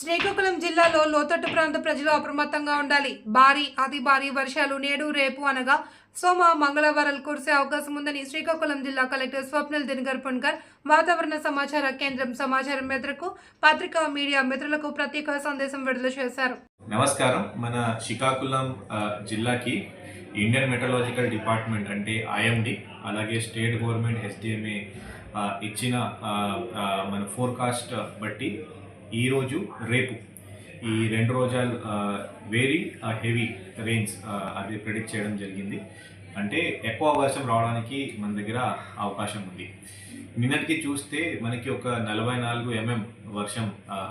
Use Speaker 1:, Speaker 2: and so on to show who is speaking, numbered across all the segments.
Speaker 1: శ్రీకాకుళం జిల్లాలో లోతట్టు ప్రాంత ప్రజలు అప్రమత్తంగా ఉండాలి. భారీ అతి భారీ వర్షాలు నేడు రేపు అనగా సోమ మంగళవారాలు కురిసే అవకాశం ఉందని శ్రీకాకుళం జిల్లా కలెక్టర్ స్వప్నిల్ దినకర్ పుణ్కర్ వాతావరణ సమాచార కేంద్రం సమాచారం మేరకు పత్రికా మీడియా మిత్రులకు ప్రత్యేక సందేశం విడుదల చేశారు.
Speaker 2: నమస్కారం. మన శ్రీకాకుళం జిల్లాకి ఇండియన్ మెటలాజికల్ డిపార్ట్మెంట్ అంటే ఐఎండి అలాగే స్టేట్ గవర్నమెంట్ ఎస్డిఎంఏ ఇచ్చిన మన ఫోర్కాస్ట్ బట్టి ఈరోజు రేపు. ఈ రెండు రోజాలు వెరీ హెవీ రెయిన్స్ అది ప్రిడిక్ట్ చేయడం జరిగింది. అంటే ఎక్కువ వర్షం రావడానికి మన దగ్గర అవకాశం ఉంది. నిన్నటికి చూస్తే మనకి ఒక నలభై నాలుగు ఎంఎం వర్షం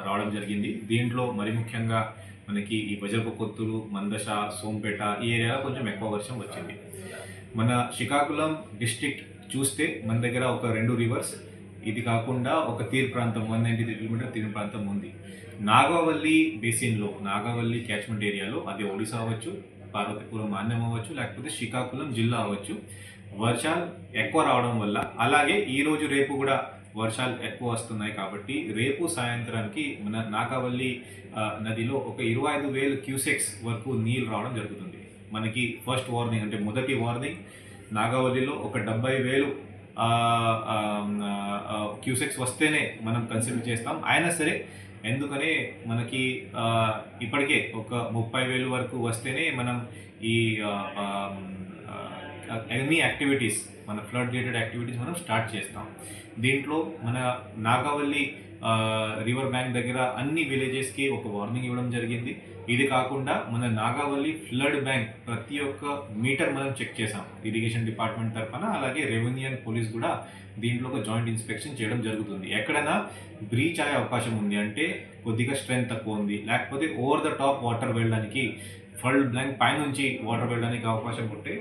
Speaker 2: రావడం జరిగింది. దీంట్లో మరి ముఖ్యంగా మనకి ఈ వజ్రపకొత్తులు మందశ సోంపేట ఈ ఏరియాలో కొంచెం ఎక్కువ వర్షం వచ్చింది. మన శ్రీకాకుళం డిస్ట్రిక్ట్ చూస్తే మన దగ్గర ఒక రెండు రివర్స్ ఇది కాకుండా ఒక తీర్ ప్రాంతం వన్ నైంటీ త్రీ కిలోమీటర్ తీర్ ప్రాంతం ఉంది. నాగావల్లి బేసిన్లో నాగావల్లి క్యాచ్మెంట్ ఏరియాలో అది ఒడిశా అవ్వచ్చు పార్వతీపురం మాన్యం అవ్వచ్చు లేకపోతే శ్రీకాకుళం జిల్లా అవ్వచ్చు. వర్షాలు ఎక్కువ రావడం వల్ల అలాగే ఈరోజు రేపు కూడా వర్షాలు ఎక్కువ వస్తున్నాయి కాబట్టి రేపు సాయంత్రానికి మన నాగావల్లి నదిలో ఒక ఇరవై ఐదు వేలు క్యూసెక్స్ వరకు నీళ్ళు రావడం జరుగుతుంది. మనకి ఫస్ట్ వార్నింగ్ అంటే మొదటి వార్నింగ్ నాగావల్లిలో ఒక డెబ్బై వేలు క్యూసెక్స్ వస్తేనే మనం కన్సిడర్ చేస్తాం. అయినా సరే ఎందుకనే మనకి ఇప్పటికే ఒక ముప్పై వేలు వరకు వస్తేనే మనం ఈ ఎనీ యాక్టివిటీస్ మన ఫ్లడ్ రిలేటెడ్ యాక్టివిటీస్ మనం స్టార్ట్ చేస్తాం. దీంట్లో మన నాగవల్లి రివర్ బ్యాంక్ దగ్గర అన్ని విలేజెస్కి ఒక వార్నింగ్ ఇవ్వడం జరిగింది. ఇది కాకుండా మన నాగావల్లి ఫ్లడ్ బ్యాంక్ ప్రతి ఒక్క మీటర్ మనం చెక్ చేసాం ఇరిగేషన్ డిపార్ట్మెంట్ తరఫున అలాగే రెవెన్యూ అండ్ పోలీస్ కూడా దీంట్లో ఒక జాయింట్ ఇన్స్పెక్షన్ చేయడం జరుగుతుంది. ఎక్కడైనా బ్రీచ్ అయ్యే అవకాశం ఉంది అంటే కొద్దిగా స్ట్రెంత్ తక్కువ ఉంది. లేకపోతే ఓవర్ ద టాప్ వాటర్ వెళ్ళడానికి ఫల్డ్ బ్లాంక్ పైనుంచి వాటర్ వెళ్ళడానికి అవకాశం ఉంటే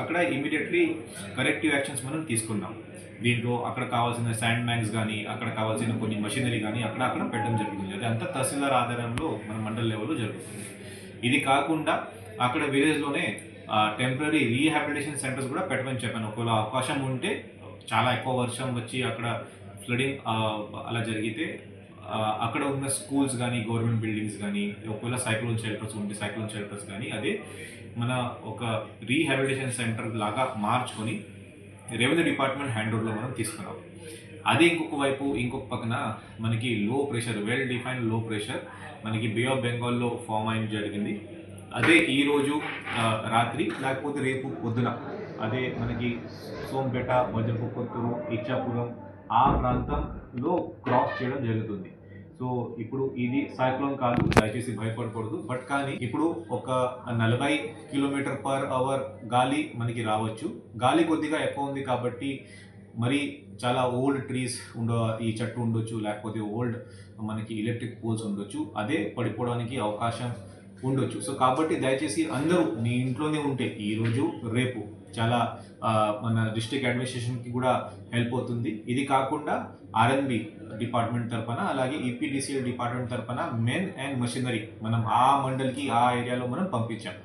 Speaker 2: అక్కడ ఇమీడియట్లీ కరెక్టివ్ యాక్షన్స్ మనం తీసుకున్నాం దీంట్లో అక్కడ కావాల్సిన శాండ్ బ్యాంక్స్ కానీ అక్కడ కావాల్సిన కొన్ని మషినరీ కానీ అక్కడ అక్కడ పెట్టడం జరుగుతుంది. అది అంతా తహసీల్దార్ ఆధారంలో మన మండల లెవెల్లో జరుగుతుంది. ఇది కాకుండా అక్కడ విలేజ్లోనే టెంపరీ రీహాబిలిటేషన్ సెంటర్స్ కూడా పెట్టమని చెప్పాను. ఒకవేళ అవకాశం ఉంటే చాలా ఎక్కువ వర్షం వచ్చి అక్కడ ఫ్లడింగ్ అలా జరిగితే అక్కడ ఉన్న స్కూల్స్ కానీ గవర్నమెంట్ బిల్డింగ్స్ కానీ ఒకవేళ సైక్లోన్ షెల్టర్స్ ఉంటే సైక్లోన్ షెల్టర్స్ కానీ అదే మన ఒక రీహాబిలిటేషన్ సెంటర్ లాగా మార్చుకొని రెవెన్యూ డిపార్ట్మెంట్ హ్యాండ్ ఓవర్లో మనం తీసుకున్నాం. అదే ఇంకొక వైపు ఇంకొక పక్కన మనకి లో ప్రెషర్ వెల్ డిఫైన్డ్లో ప్రెషర్ మనకి బే ఆఫ్ బెంగాల్లో ఫామ్ అయిన జరిగింది. అదే ఈరోజు రాత్రి లేకపోతే రేపు పొద్దున అదే మనకి సోంపేట వజ్రపు కొత్తూరు ఇచ్చాపురం ఆ ప్రాంతంలో క్రాస్ చేయడం జరుగుతుంది. సో ఇప్పుడు ఇది సైక్లోన్ కాదు దయచేసి భయపడకూడదు. బట్ కానీ ఇప్పుడు ఒక నలభై కిలోమీటర్ పర్ అవర్ గాలి మనకి రావచ్చు. గాలి కొద్దిగా ఎక్కువ ఉంది కాబట్టి మరి చాలా ఓల్డ్ ట్రీస్ ఉండ ఈ చెట్టు ఉండొచ్చు లేకపోతే ఓల్డ్ మనకి ఎలక్ట్రిక్ పోల్స్ ఉండొచ్చు. అదే పడిపోవడానికి అవకాశం ఉండొచ్చు. సో కాబట్టి దయచేసి అందరూ మీ ఇంట్లోనే ఉంటే ఈరోజు రేపు చాలా మన డిస్ట్రిక్ట్ అడ్మినిస్ట్రేషన్కి కూడా హెల్ప్ అవుతుంది. ఇది కాకుండా ఆర్ఎన్బి డిపార్ట్మెంట్ తరఫున అలాగే ఈపీడీసీఎల్ డిపార్ట్మెంట్ తరఫున మెన్ అండ్ మెషినరీ మనం ఆ మండల్కి ఆ ఏరియాలో మనం పంపించాం.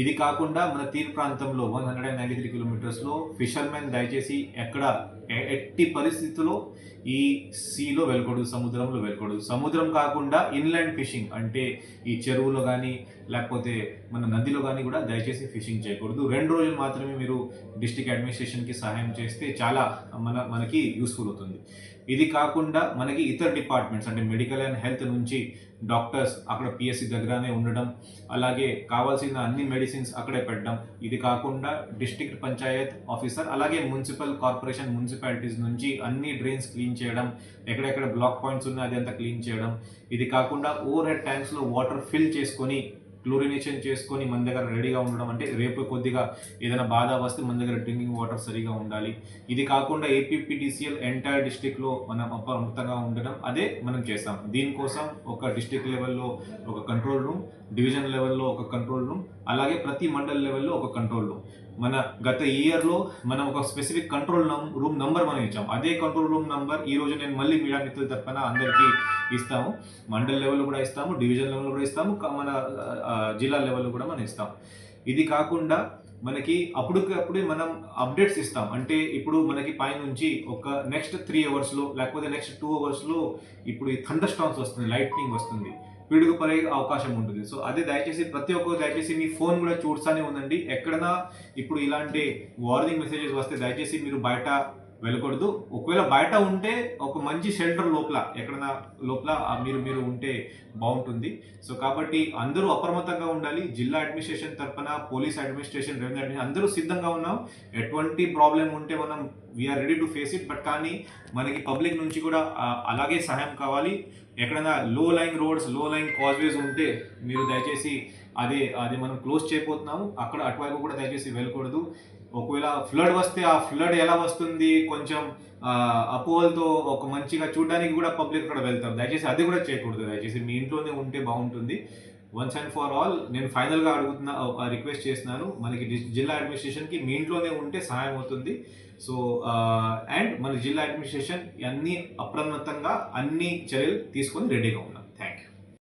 Speaker 2: ఇది కాకుండా మన తీర్ ప్రాంతంలో one hundred and ninety three కిలోమీటర్స్లో fishermen దయచేసి ఎక్కడ ఎట్టి పరిస్థితుల్లో ఈ సీలో వెళ్ళకూడదు సముద్రంలో వెళ్ళకూడదు. సముద్రం కాకుండా ఇన్లాండ్ ఫిషింగ్ అంటే ఈ చెరువులో కానీ లేకపోతే మన నదిలో కానీ కూడా దయచేసి ఫిషింగ్ చేయకూడదు. రెండు రోజులు మాత్రమే మీరు డిస్ట్రిక్ట్ అడ్మినిస్ట్రేషన్కి సహాయం చేస్తే చాలా మన మనకి యూస్ఫుల్ అవుతుంది. ఇది కాకుండా మనకి ఇతర డిపార్ట్మెంట్స్ అంటే మెడికల్ అండ్ హెల్త్ నుంచి డాక్టర్స్ అక్కడ పిఎస్సి దగ్గరనే ఉండడం అలాగే కావాల్సిన అన్ని మెడిసిన్స్ అక్కడే పెట్టడం. ఇది కాకుండా డిస్ట్రిక్ట్ పంచాయత్ ఆఫీసర్ అలాగే మున్సిపల్ కార్పొరేషన్ మున్సిపాలిటీస్ నుంచి అన్ని డ్రైన్స్ క్లీన్ చేయడం ఎక్కడెక్కడ బ్లాక్ పాయింట్స్ ఉన్నాయి అది అంతా క్లీన్ చేయడం. ఇది కాకుండా ఓవర్ హెడ్ ట్యాంక్స్లో వాటర్ ఫిల్ చేసుకొని క్లోరినేషన్ చేసుకొని మన దగ్గర రెడీగా ఉండడం అంటే రేపు కొద్దిగా ఏదైనా బాధ వస్తే మన దగ్గర డ్రింకింగ్ వాటర్ సరిగా ఉండాలి. ఇది కాకుండా ఏపీపీటీసీఎల్ ఎంటైర్ డిస్టిక్లో మనం అప్రమత్తంగా ఉండడం అదే మనం చేస్తాం. దీనికోసం ఒక డిస్ట్రిక్ట్ లెవెల్లో ఒక కంట్రోల్ రూమ్ డివిజన్ లెవెల్లో ఒక కంట్రోల్ రూమ్ అలాగే ప్రతి మండల్ లెవెల్లో ఒక కంట్రోల్ రూమ్ మన గత ఇయర్లో మనం ఒక స్పెసిఫిక్ కంట్రోల్ రూమ్ నంబర్ మనం ఇచ్చాం. అదే కంట్రోల్ రూమ్ నంబర్ ఈ రోజు నేను మళ్ళీ మీడియా మిత్రుల తరఫున అందరికీ ఇస్తాము. మండల్ లెవెల్లో కూడా ఇస్తాము డివిజన్ లెవెల్లో కూడా ఇస్తాము మన జిల్లా లెవెల్లో కూడా మనం ఇస్తాం. ఇది కాకుండా మనకి అప్పటికప్పుడే మనం అప్డేట్స్ ఇస్తాం. అంటే ఇప్పుడు మనకి పైనుంచి ఒక నెక్స్ట్ త్రీ అవర్స్లో లేకపోతే నెక్స్ట్ టూ అవర్స్లో ఇప్పుడు ఈ థండర్ స్టామ్స్ వస్తుంది లైట్నింగ్ వస్తుంది. పిడుగు పడే అవకాశం ఉంటుంది. సో అదే దయచేసి ప్రతి ఒక్కరు దయచేసి మీ ఫోన్ కూడా చూడుతూనే ఉందండి ఎక్కడైనా ఇప్పుడు ఇలాంటి వార్నింగ్ మెసేజెస్ వస్తే దయచేసి మీరు బయట వెళ్ళకూడదు. ఒకవేళ బయట ఉంటే ఒక మంచి షెల్టర్ లోపల ఎక్కడైనా లోపల మీరు మీరు ఉంటే బాగుంటుంది. సో కాబట్టి అందరూ అప్రమత్తంగా ఉండాలి. జిల్లా అడ్మినిస్ట్రేషన్ తరపున పోలీస్ అడ్మినిస్ట్రేషన్ రెవెన్యూ అడ్మినిస్ట్రేషన్ అందరూ సిద్ధంగా ఉన్నాం. ఎటువంటి ప్రాబ్లం ఉంటే మనం we are ready to face it but కానీ మనకి పబ్లిక్ నుంచి కూడా అలాగే సహాయం కావాలి. ఎక్కడైనా లో లైన్ రోడ్స్లో లైన్ కాజ్వేస్ ఉంటే మీరు దయచేసి అదే అది మనం క్లోజ్ చేయబోతున్నాము. అక్కడ అటువైపు కూడా దయచేసి వెళ్ళకూడదు. ఒకవేళ ఫ్లడ్ వస్తే ఆ ఫ్లడ్ ఎలా వస్తుంది? కొంచెం అపోహలతో ఒక మంచిగా చూడడానికి కూడా పబ్లిక్ అక్కడ వెళ్తారు దయచేసి అది కూడా చేయకూడదు. దయచేసి మీ ఇంట్లోనే ఉంటే బాగుంటుంది. వన్స్ అండ్ ఫర్ ఆల్ నేను ఫైనల్గా అడుగుతున్నా రిక్వెస్ట్ చేస్తున్నాను. మనకి డి- జిల్లా అడ్మినిస్ట్రేషన్కి మీ ఇంట్లోనే ఉంటే సహాయం అవుతుంది. సో అండ్ మన జిల్లా అడ్మినిస్ట్రేషన్ అన్ని అప్రమత్తంగా అన్ని చర్యలు తీసుకొని రెడీగా ఉంది